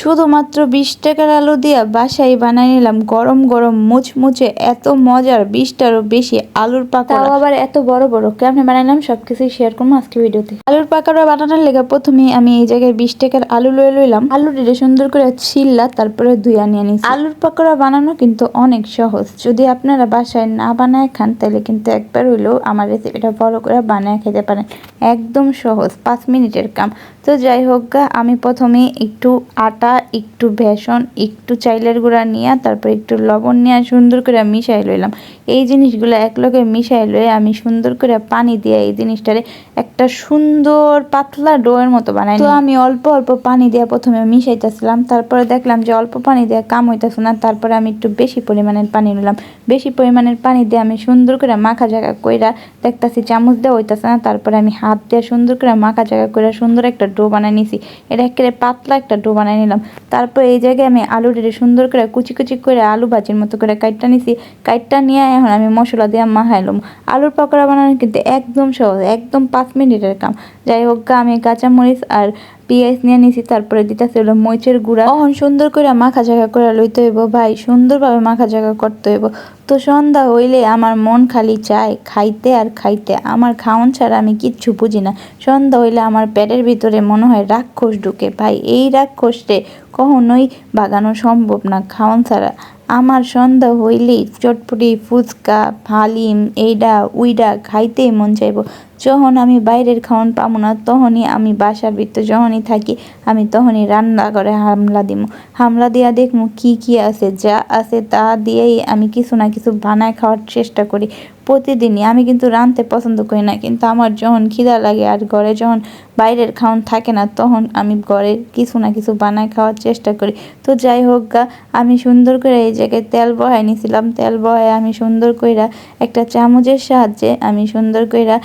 শুধুমাত্র বিশ টাকার আলু দিয়া বাসায় বানাই নিলাম গরম গরম মুচমুচে এত মজার বিশটারও বেশি আলুর পাকোড়া। তাও আবার এত বড় বড়। কেমন বানাইলাম? সবকিছুই শেয়ার করব আজকে ভিডিওতে। আলুর পাকোড়া বানানোর লেগে প্রথমে আমি এই জায়গায় বিশ টাকার আলু লয়ে লইলাম। আলুটিরে সুন্দর করে ছিললা তারপরে ধুইয়া নিয়ে নিছি। আলুর পাকোড়া বানানো কিন্তু অনেক সহজ। যদি আপনারা বাসায় না বানায় খান তাহলে কিন্তু একবার হইলেও আমার রেসিপিটা ফলো করে বানায় খেতে পারেন। একদম সহজ পাঁচ মিনিটের কাম। তো যাই হোক গা আমি প্রথমে একটু আটা একটু বেসন, একটু চাইলের গুঁড়া নিয়ে, তারপর একটু লবণ নিয়ে সুন্দর করে মিশাই লইলাম। এই জিনিসগুলো একলগে মিশাই লয়ে আমি সুন্দর করে পানি দিয়ে এই জিনিসটারে একটা সুন্দর পাতলা ডোয়ের মতো বানাই তো আমি অল্প অল্প পানি দিয়ে প্রথমে মিশাইতেছিলাম, তারপরে দেখলাম যে অল্প পানি দিয়ে কাম হইতেছে না, তারপরে আমি একটু বেশি পরিমাণের পানি নিলাম। বেশি পরিমাণের পানি দিয়ে আমি সুন্দর করে মাখা জায়গা কইরা দেখতাছি চামচ দেওয়া হইতেছে না, তারপরে আমি হাত দিয়ে সুন্দর করে মাখা জায়গা করে সুন্দর একটা ডো বানাই নিছি। এটা একেবারে পাতলা একটা ডো বানাই নিলাম। তারপর এই জায়গায় আমি আলুটিরে সুন্দর করে কুচি কুচি করে আলু ভাজির মতো করে কাইটটা নিছি। কাইটটা নিয়ে এখন আমি মশলা দিয়ে মাখাইলাম আলুর পকোড়া বানানো কিন্তু একদম সহজ, একদম পাঁচ মিনিটের কাম। যাই হোক আমি কাঁচামরিচ আর পেঁয়াজ নিয়ে নিছি, তারপরে দিতেছে হলো মরিচের গুঁড়া। অহন সুন্দর করে মাখা জায়গা করে লইতে হইব ভাই, সুন্দরভাবে মাখা জায়গা করতে হইব। তো সন্ধ্যা হইলে আমার মন খালি চায় খাইতে আর খাইতে, আমার খাওন ছাড়া আমি কিচ্ছু বুঝি না। সন্ধ্যা হইলে আমার পেটের ভিতরে মনে হয় রাক্ষস ঢুকে। ভাই, এই রাক্ষসে কখনোই বাগানো সম্ভব না খাওন ছাড়া। আমার সন্ধ্যা হইলে চটপটি, ফুচকা, হালিম, এইডা, উইডা খাইতে মন চাইব। যখন আমি বাইরের খাওয়ান পাবো না, তখনই আমি বাসার ভিতরে যখনই থাকি, আমি তখনই রান্না করে হামলা দিব হামলা দিয়া দেখব কি কি আছে, যা আছে তা দিয়েই আমি কিছু না কিছু বানায় খাওয়ার চেষ্টা করি। প্রতিদিনই। আমি কিন্তু রাঁধতে পছন্দ করি না, কিন্তু আমার যখন খিদা লাগে আর ঘরে যখন বাইরের খাওয়ান থাকে না, তখন আমি ঘরে কিছু না কিছু বানায় খাওয়ার চেষ্টা করি। তো যাই হোক গা, আমি সুন্দর করে এই জায়গায় তেল বহাই নিছিলাম। তেল বহায় আমি সুন্দর কইরা একটা চামচের সাহায্যে আমি সুন্দর কইরা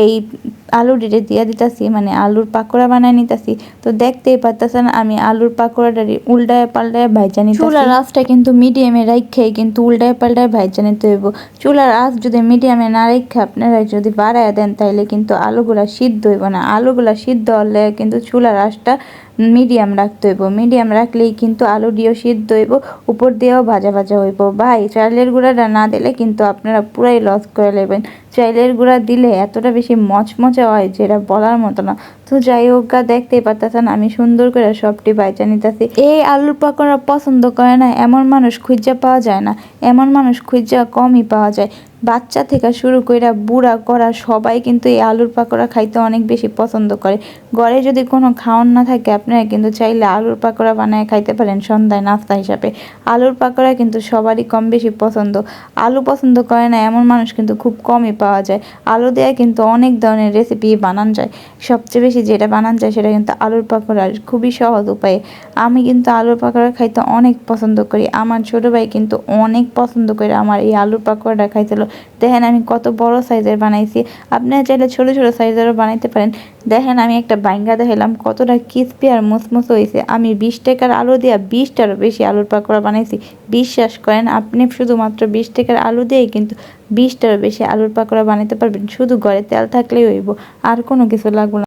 এই আলু ডিটে দিয়ে দিতেছি মানে আলুর পাকোড়া বানাই নিতেছি। তো দেখতেই পারতেছেন, আমি আলুর পাকোড়াটারি উল্টায় পাল্টায় ভাইজা নিতে চুলার আঁচটা কিন্তু মিডিয়ামে রাখেই কিন্তু উল্টায় পাল্টায় ভাইজা নিতে হইব। চুলার আঁচ যদি মিডিয়ামে না রেখে আপনারা যদি বাড়ায় দেন, তাইলে কিন্তু আলুগুলা সিদ্ধ হইব না। আলুগুলা সিদ্ধ হলে কিন্তু চুলার আঁচটা মিডিয়াম রাখতে হইব। মিডিয়াম রাখলেই কিন্তু আলু দিয়েও সিদ্ধ হইব, উপর দিয়েও ভাজা ভাজা হইব। ভাই, চালের গুঁড়াটা না দিলে কিন্তু আপনারা পুরাই লস করে নেবেন। চাইলের গুঁড়া দিলে এতটা বেশি মচমচে হয় যেটা বলার মতো না। তো যাই হোক গা দেখতে পারতেছেন আমি সুন্দর করে সবটি বাইচা নিতেছি। এই আলুর পাকোড়া পছন্দ করে না, এমন মানুষ খুঁজা পাওয়া যায় না। এমন মানুষ খুঁজা কমই পাওয়া যায়। বাচ্চা থেকে শুরু করে বুড়া করা সবাই কিন্তু এই আলুর পাকোড়া খাইতে অনেক বেশি পছন্দ করে। ঘরে যদি কোনো খাওয়ান না থাকে, আপনারা কিন্তু চাইলে আলুর পাকোড়া বানায় খাইতে পারেন সন্ধ্যায় নাস্তা হিসাবে। আলুর পাকোড়া কিন্তু সবারই কম বেশি পছন্দ। আলু পছন্দ করে না, এমন মানুষ কিন্তু খুব কমই পাওয়া যায়। আলু দেওয়া কিন্তু অনেক ধরনের রেসিপি বানান যায়। সবচেয়ে বেশি যেটা বানান যায় সেটা কিন্তু আলুর পাকোড়া খুবই সহজ উপায়ে। আমি কিন্তু আলুর পাকোড়া খাইতে অনেক পছন্দ করি। আমার ছোটো ভাই কিন্তু অনেক পছন্দ করে আমার এই আলুর পাকোড়াটা খাইছিল দেখেন আমি কত বড় সাইজের বানাইছি। আপনারা চাইলে ছোট ছোট সাইজেরও বানাইতে পারেন। দেখেন আমি একটা বাইঙ্গা দেখালাম কতটা ক্রিস্পি আর মুসমুস হয়েছে। আমি বিশ টাকার আলু দিয়ে বিশটারও বেশি আলুর পাকোড়া বানাইছি। বিশ্বাস করেন, আপনি শুধুমাত্র বিশ টাকার আলু দিয়েই কিন্তু বিশটারও বেশি আলুর পাকোড়া বানাইতে পারবেন। শুধু ঘরে তেল থাকলেই হইব, আর কোনো কিছু লাগবে না।